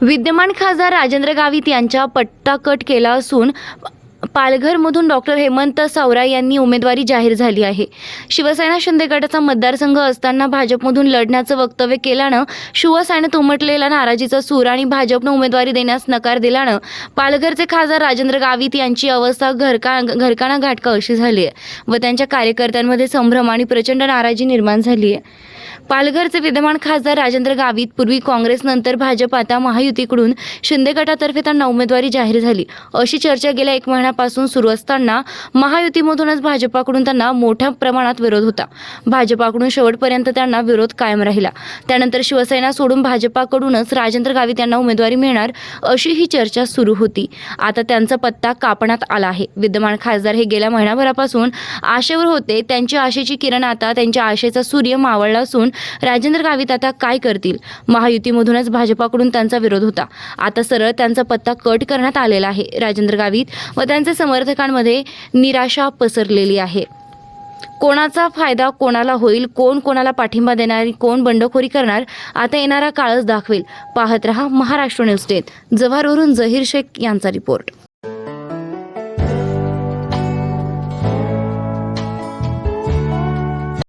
विद्यमान खासदार राजेंद्र गावित यांच्या पट्टा कट केला असून पालघरमधून डॉक्टर हेमंत सावरा यांनी उमेदवारी जाहीर झाली आहे. शिवसेना शिंदे गटाचा मतदारसंघ असताना भाजपमधून लढण्याचं वक्तव्य केल्यानं शिवसेनेत उमटलेला नाराजीचा सूर आणि भाजपनं उमेदवारी देण्यास नकार दिल्यानं पालघरचे खासदार राजेंद्र गावित यांची अवस्था घरका घरकाना घाटका अशी झाली आहे व त्यांच्या कार्यकर्त्यांमध्ये संभ्रम आणि प्रचंड नाराजी निर्माण झाली आहे. पालघरचे विद्यमान खासदार राजेंद्र गावित पूर्वी काँग्रेसनंतर भाजप आता महायुतीकडून शिंदे गटातर्फे त्यांना उमेदवारी जाहीर झाली. अशी चर्चा गेल्या एक महिन्यापासून सुरू असताना महायुतीमधूनच भाजपाकडून त्यांना मोठ्या प्रमाणात विरोध होता. भाजपाकडून शेवटपर्यंत त्यांना विरोध कायम राहिला. त्यानंतर शिवसेना सोडून भाजपाकडूनच राजेंद्र गावित यांना उमेदवारी मिळणार अशी ही चर्चा सुरू होती. आता त्यांचा पत्ता कापण्यात आला आहे. विद्यमान खासदार हे गेल्या महिनाभरापासून आशेवर होते. त्यांची आशेची किरण आता त्यांच्या आशेचा सूर्य मावळला असून राजेंद्र गावित आता काय करतील? महायुतीमधूनच भाजपाकडून त्यांचा विरोध होता. आता सरळ त्यांचा पत्ता कट करण्यात आलेला आहे. राजेंद्र गावित व त्यांचे समर्थकांमध्ये निराशा पसरलेली आहे. कोणाचा फायदा कोणाला होईल कोण कोणाला पाठिंबा देणार कोण बंडखोरी करणार आता येणारा काळच दाखवेल. पाहत रहा महाराष्ट्र न्यूज टेन जव्हारवरून जहीर शेख यांचा रिपोर्ट.